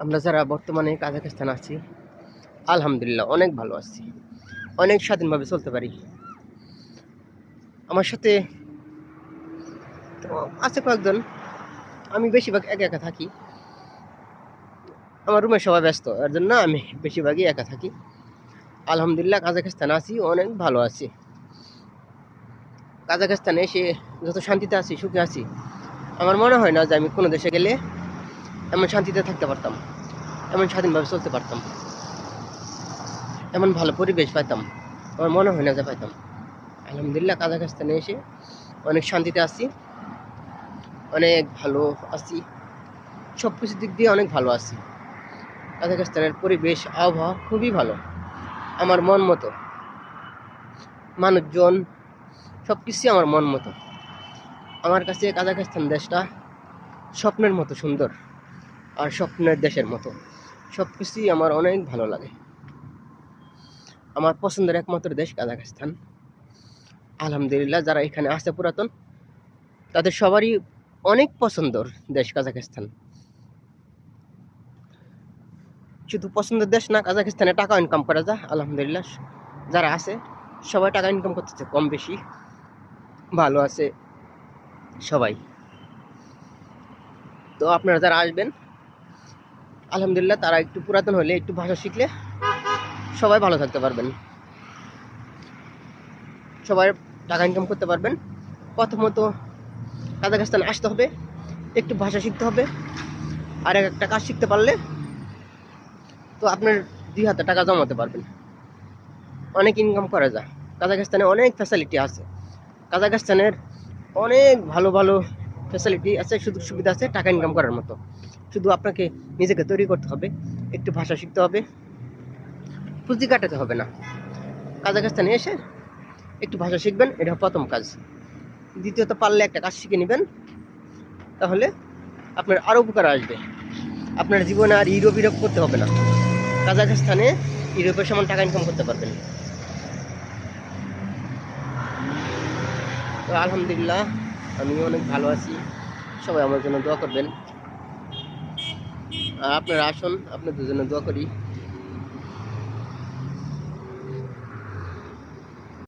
আমরা যারা বর্তমানে কাজাখস্তান আছি, আলহামদুলিল্লাহ অনেক ভালো আছি। অনেক স্বাধীনভাবে চলতে পারি। আমার সাথে আছে কয়েকজন। আমি বেশিরভাগ একা একা থাকি। আমার রুমের সবাই ব্যস্ত, এর জন্য আমি বেশিরভাগই একা থাকি। আলহামদুলিল্লাহ কাজাখস্তান আছি, অনেক ভালো আছি। কাজাখস্তানে এসে যত শান্তিতে আছি, সুখে আছি, আমার মনে হয় না যে আমি কোনো দেশে গেলে এমন শান্তিতে থাকতে পারতাম। এমন স্বাধীনভাবে চলতে পারতাম। এমন ভালো পরিবেশ পাইতাম। আমার মনে হয় না যে পাইতাম। আলহামদুলিল্লাহ, কাজাখস্তানে এসে অনেক শান্তিতে আছি। অনেক ভালো আছি। সব কিছু দিক দিয়ে অনেক ভালো আছি। কাজাখস্তানের পরিবেশ, আবহাওয়া খুবই ভালো। আমার মন মতো। মানুষজন সব কিছুই আমার মন মতো। আমার কাছে কাজাখস্তান দেশটা স্বপ্নের মতো সুন্দর। আর স্বপ্নের দেশের মতো। সব কিছুই আমার অনেক ভালো লাগে। আমার পছন্দের একমাত্র দেশ কাজাখস্তান। আলহামদুলিল্লাহ, যারা এখানে আসে পুরাতন, তাদের সবারই অনেক পছন্দর দেশ কাজাখস্তান। শুধু পছন্দের দেশ না, কাজাখস্তানে টাকা ইনকাম করা যায়, আলহামদুলিল্লাহ। যারা আছে, সবাই টাকা ইনকাম করতেছে, কম বেশি। ভালো আছে সবাই। তো আপনারা যারা আসবেন আলহামদুলিল্লাহ, তারা একটু পুরাতন হলে একটু ভাষা শিখলে সবাই ভালো থাকতে পারবেন। সবাই টাকা ইনকাম করতে পারবেন। প্রথমত কাজাখস্তান আসতে হবে, একটু ভাষা শিখতে হবে। আর এক একটা কাজ শিখতে পারলে তো আপনার দুই হাতে টাকা জমাতে পারবেন। অনেক ইনকাম করা যায়। কাজাখস্তানে অনেক ফ্যাসিলিটি আছে। কাজাখস্তানের অনেক ভালো ভালো ফ্যাসিলিটি আছে, সুযোগ সুবিধা আছে, টাকা ইনকাম করার মতো। শুধু আপনাকে নিজেকে তৈরি করতে হবে, একটু ভাষা শিখতে হবে, পুঁজি কাটাতে হবে না। কাজাখস্তানে এসে একটু ভাষা শিখবেন, এটা প্রথম কাজ। দ্বিতীয়ত, পারলে একটা কাজ শিখে নেবেন, তাহলে আপনার আরও উপকার আসবে। আপনার জীবনে আর ইউরোপ ইউরোপ করতে হবে না। কাজাখস্তানে ইউরোপের সমান টাকা ইনকাম করতে পারবেন। তো আলহামদুলিল্লাহ আমি অনেক ভালো আছি। সবাই আমার জন্য দোয়া করবেন। আপনারা আসুন, আপনাদের জন্য দোয়া করি।